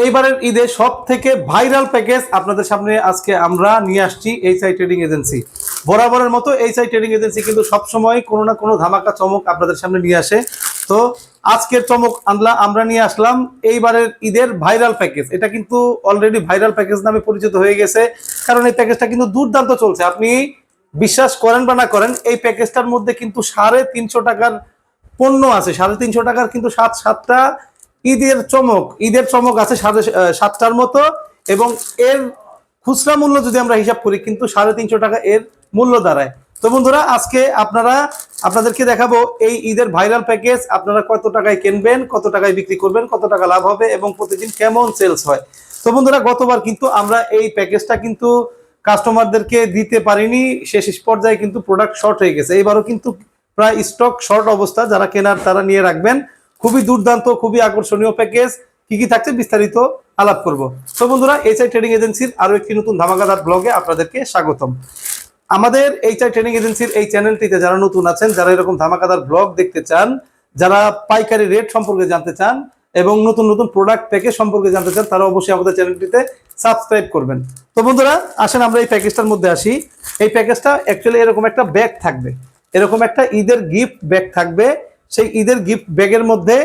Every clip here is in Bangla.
এইবারের ঈদে সব থেকে ভাইরাল প্যাকেজ আপনাদের সামনে আজকে আমরা নিয়ে আসছি এইচ আই ট্রেডিং এজেন্সি বরাবরের মতো এইচ আই ট্রেডিং এজেন্সি কিন্তু সবসময় কোনো না কোনো ধামাকা চমক আপনাদের সামনে নিয়ে আসে। তো আজকের চমক আনলা, আমরা নিয়ে আসলাম এইবারের ঈদের ভাইরাল প্যাকেজ। এটা কিন্তু অলরেডি ভাইরাল প্যাকেজ নামে পরিচিত হয়ে গেছে, কারণ এই প্যাকেজটা কিন্তু দুর্দান্ত চলছে। আপনি বিশ্বাস করেন বা না করেন, এই প্যাকেজটার মধ্যে কিন্তু সাড়ে তিনশো টাকার পণ্য আছে। সাড়ে তিনশো টাকার কিন্তু সাত সাতটা ঈদের চমক ঈদের চমক আছে সাতটার মতো এবং এর খুচরা মূল্য যদি আমরা হিসাব করি কিন্তু সাড়ে তিনশো টাকা এর মূল্য দাঁড়ায়। তো বন্ধুরা, আজকে আপনারা, আপনাদেরকে দেখাবো এই ঈদের ভাইরাল প্যাকেজ, আপনারা কত টাকায় কিনবেন, কত টাকায় বিক্রি করবেন, কত টাকা লাভ হবে এবং প্রতিদিন কেমন সেলস হয়। তো বন্ধুরা, গতবার কিন্তু আমরা এই প্যাকেজটা কিন্তু কাস্টমারদেরকে দিতে পারিনি, শেষ পর্যায়ে কিন্তু প্রোডাক্ট শর্ট হয়ে গেছে। এবারও কিন্তু প্রায় স্টক শর্ট অবস্থা, যারা কেনার তারা নিয়ে রাখবেন। খুবই দুর্দান্ত, খুবই আকর্ষণীয় প্যাকেজ কি কি থাকছে বিস্তারিত আলাপ করব। তো বন্ধুরা এইচআই ট্রেডিং এজেন্সির আরও একটি নতুন ধামাকাদার ব্লগে আপনাদেরকে স্বাগতম। আমাদের এইচআই ট্রেনিং এজেন্সির এই চ্যানেলটিতে যারা নতুন আছেন, যারা এরকম ধামাকাদার ব্লগ দেখতে চান, যারা পাইকারি রেট সম্পর্কে জানতে চান এবং নতুন নতুন প্রোডাক্ট প্যাকেজ সম্পর্কে জানতে চান, তারা অবশ্যই আমাদের চ্যানেলটিতে সাবস্ক্রাইব করবেন। তো বন্ধুরা, আসেন আমরা এই প্যাকেজটার মধ্যে আসি। এই প্যাকেজটা অ্যাকচুয়ালি এরকম একটা ব্যাগ থাকবে। এরকম একটা ঈদের গিফট ব্যাগ থাকবে। সেই ঈদের গিফট ব্যাগের মধ্যে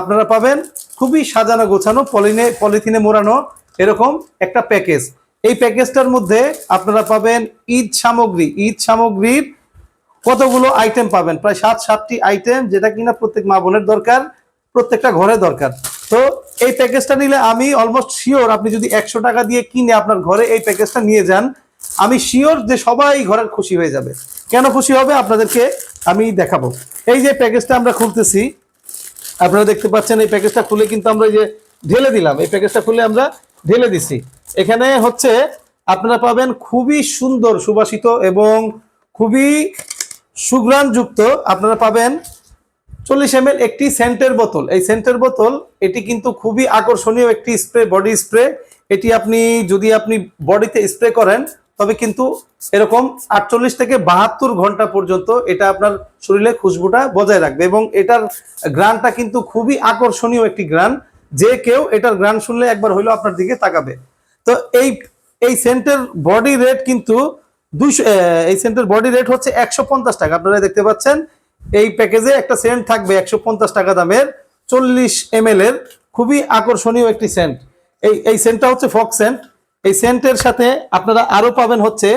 আপনারা পাবেন খুবই সাজানো গোছানো পলিনে পলিথিনে মোড়ানো এরকম একটা প্যাকেজ। এই প্যাকেজটার মধ্যে আপনারা পাবেন ঈদ সামগ্রী। ঈদ সামগ্রীর কতগুলো আইটেম পাবেন? প্রায় সাত, সাতটি আইটেম যেটা কিনা প্রত্যেক মা বোনের দরকার, প্রত্যেকটা ঘরে দরকার। তো এই প্যাকেজটা নিলে আমি অলমোস্ট শিওর আপনি যদি একশো টাকা দিয়ে কিনে আপনার ঘরে এই প্যাকেজটা নিয়ে যান, আমি শিওর যে সবাই ঘরের খুশি হয়ে যাবে। কেন খুশি হবে? আপনাদেরকে আমি দেখাবো। এই যে প্যাকেজটা আমরা খুলতেছি, আপনারা দেখতে পাচ্ছেন এই প্যাকেজটা খুলে কিন্তু আমরা যে ঢেলে দিলাম। এই প্যাকেজটা খুলে আমরা ঢেলে দিছি। এখানে হচ্ছে আপনারা পাবেন খুবই সুন্দর সুবাসিত এবং খুবই সুঘ্রাণযুক্ত আপনারা পাবেন চল্লিশ এম একটি সেন্টের বোতল। এই সেন্টের বোতল, এটি কিন্তু খুবই আকর্ষণীয় একটি স্প্রে, বডি স্প্রে। এটি আপনি, যদি আপনি বডিতে স্প্রে করেন তবে কিন্তু এরকম আটচল্লিশ থেকে বাহাত্তর ঘণ্টা পর্যন্ত এটা আপনার শরীরে খুশবুটা বজায় রাখবে এবং এটার গ্রানটা কিন্তু খুবই আকর্ষণীয় একটি গ্রান। যে কেউ এটার গ্রান শুনলে একবার হইলেও আপনার দিকে তাকাবে। তো এই এই সেন্টের বডি রেট কিন্তু দুইশো এই সেন্টের বডি রেট হচ্ছে একশো পঞ্চাশ টাকা। আপনারা দেখতে পাচ্ছেন, এই প্যাকেজে একটা সেন্ট থাকবে একশো পঞ্চাশ টাকা দামের, চল্লিশ এম এর। খুবই আকর্ষণীয় একটি সেন্ট। এই এই সেন্টটা হচ্ছে ফক সেন্ট। এই সেন্টের সাথে আপনারা আরও পাবেন হচ্ছে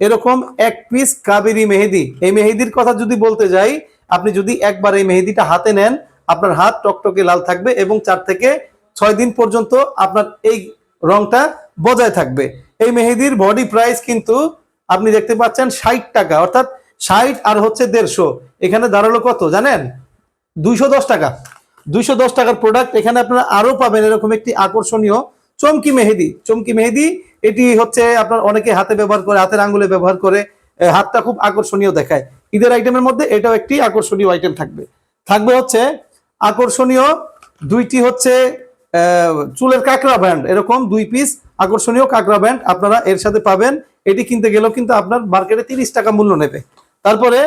এরকম এক পিস কাবেরি মেহেদি। এই মেহেদির কথা যদি বলতে যাই, আপনি যদি একবার এই মেহেদিটা হাতে নেন, আপনার হাত টকটকে লাল থাকবে এবং চার থেকে ছয় দিন পর্যন্ত আপনার এই রংটা বজায় থাকবে। এই মেহেদির বডি প্রাইস কিন্তু আপনি দেখতে পাচ্ছেন ষাট টাকা, অর্থাৎ ষাট আর হচ্ছে দেড়শো। এখানে দাঁড়াল কত জানেন? দুইশো দশ টাকা। দুইশো দশ টাকার প্রোডাক্ট এখানে আপনারা আরও পাবেন এরকম একটি আকর্ষণীয় চমকি মেহেদি চমকি মেহেদি, এটি হচ্ছে আপনার অনেকে হাতে ব্যবহার করে, হাতের আঙ্গুলে ব্যবহার করে হাতটা খুব আকর্ষণীয় দেখায়। ঈদের আইটেমের মধ্যে এটাও একটি আকর্ষণীয় আইটেম থাকবে। থাকবে হচ্ছে আকর্ষণীয় দুইটি হচ্ছে চুলের কাঁকড়া ব্যান্ড এরকম দুই পিস আকর্ষণীয় কাঁকড়া ব্যান্ড আপনারা এর সাথে পাবেন। এটি কিনতে গেলেও কিন্তু আপনার মার্কেটে তিরিশ টাকা মূল্য নেবে। তারপরে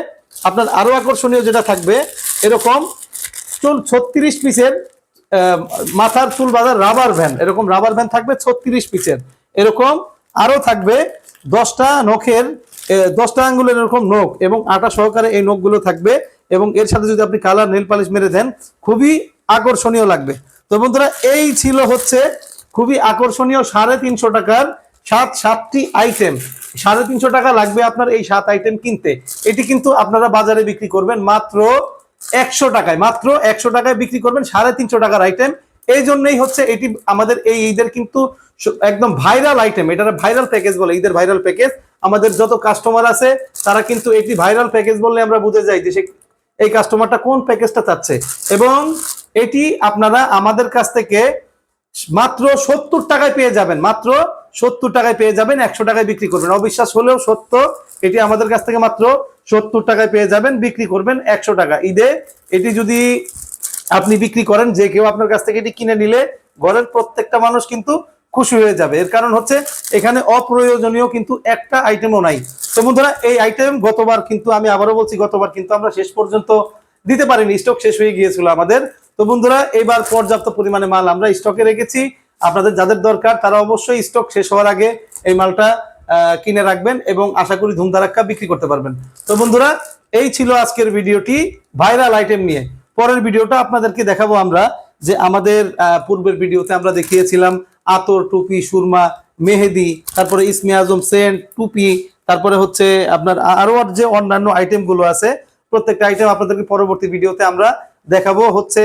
আপনার আরও আকর্ষণীয় যেটা থাকবে, এরকম চুল ছত্রিশ পিসের মাথার চুল বাঁধার রাবার ভ্যান এরকম রাবার ভ্যান থাকবে ছত্রিশ পিসের এরকম আরও থাকবে দশটা নখের দশটা আঙ্গুলের এরকম নখ এবং আটা সহকারে এই নখগুলো থাকবে এবং এর সাথে যদি আপনি কালার নেল পালিশ মেরে দেন, খুবই আকর্ষণীয় লাগবে। তো বন্ধুরা, এই ছিল হচ্ছে খুবই আকর্ষণীয় সাড়ে তিনশো টাকার সাত সাতটি আইটেম সাড়ে তিনশো টাকা লাগবে আপনার এই সাত আইটেম কিনতে। এটি কিন্তু আপনারা বাজারে বিক্রি করবেন মাত্র একশো টাকায়, মাত্র একশো টাকায় বিক্রি করবেন সাড়ে তিনশো টাকার আইটেম এই জন্যই হচ্ছে এটি আমাদের এই ঈদের কিন্তু একদম ভাইরাল আইটেম এটা ভাইরাল প্যাকেজ বলে, ঈদের ভাইরাল প্যাকেজ আমাদের যত কাস্টমার আছে, তারা কিন্তু একটি ভাইরাল প্যাকেজ বললে আমরা বুঝে যাই যে এই কাস্টমারটা কোন প্যাকেজটা চাচ্ছে। এবং এটি আপনারা আমাদের কাছ থেকে মাত্র সত্তর টাকায় পেয়ে যাবেন, মাত্র সত্তর টাকায় পেয়ে যাবেন, একশো টাকায় বিক্রি করবেন। অবিশ্বাস হলেও সত্য, এটি আমাদের কাছ থেকে মাত্র সত্তর টাকায় পেয়ে যাবেন, বিক্রি করবেন একশো টাকা। ঈদে এটি যদি আপনি বিক্রি করেন, যে কেউ আপনার কাছ থেকে এটি কিনে নিলে ঘরের প্রত্যেকটা মানুষ কিন্তু খুশি হয়ে যাবে। এর কারণ হচ্ছে, এখানে অপ্রয়োজনীয় কিন্তু একটা আইটেমও নাই। তো বন্ধুরা, এই আইটেম গতবার কিন্তু আমি আবারও বলছি, গতবার কিন্তু আমরা শেষ পর্যন্ত দিতে পারিনি স্টক শেষ হয়ে গিয়েছিল আমাদের। তো বন্ধুরা, এবার পর্যাপ্ত পরিমাণে মাল আমরা স্টকে রেখেছি। আপনাদের যাদের দরকার, তারা অবশ্যই স্টক শেষ হওয়ার আগে এই মালটা কিনে রাখবেন এবং আশা করি ধুমধারাক্কা বিক্রি করতে পারবেন। তো বন্ধুরা, এই ছিল আজকের ভিডিওটি ভাইরাল আইটেম নিয়ে। পরের ভিডিওটা আপনাদেরকে দেখাবো আমরা যে আমাদের পূর্বের ভিডিওতে আমরা দেখিয়েছিলাম আতর, টুপি, সুরমা, মেহেদি, তারপরে ইসমি আজম, সেন্ট, টুপি, তারপরে হচ্ছে আপনার আ- আরও যে অন্যান্য আইটেমগুলো আছে, প্রত্যেকটা আইটেম আপনাদেরকে পরবর্তী ভিডিওতে আমরা দেখাবো। হচ্ছে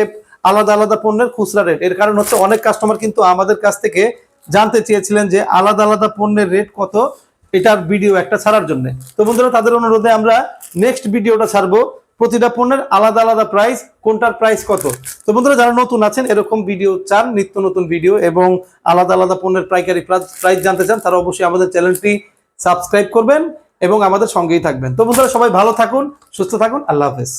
আলাদা আলাদা পণ্যের খুচরা রেট এর কারণ হচ্ছে অনেক কাস্টমার কিন্তু আমাদের কাছ থেকে জানতে চেয়েছিলেন যে আলাদা আলাদা পণ্যের রেট কত এটার ভিডিও একটা ছাড়ার জন্য। তো বন্ধুরা, তাদের অনুরোধে আমরা নেক্সট ভিডিওটা ছাড়বো। প্রতিটা পণ্যের আলাদা আলাদা প্রাইস কোনটার প্রাইস কত? তো বন্ধুরা, যারা নতুন আছেন, এরকম ভিডিও চান, নিত্য নতুন ভিডিও এবং আলাদা আলাদা পণ্যের পাইকারি প্রাইস জানতে চান, তারা অবশ্যই আমাদের চ্যানেলটি সাবস্ক্রাইব করবেন এবং আমাদের সঙ্গেই থাকবেন। তো বন্ধুরা, সবাই ভালো থাকুন, সুস্থ থাকুন, আল্লাহ হাফেজ।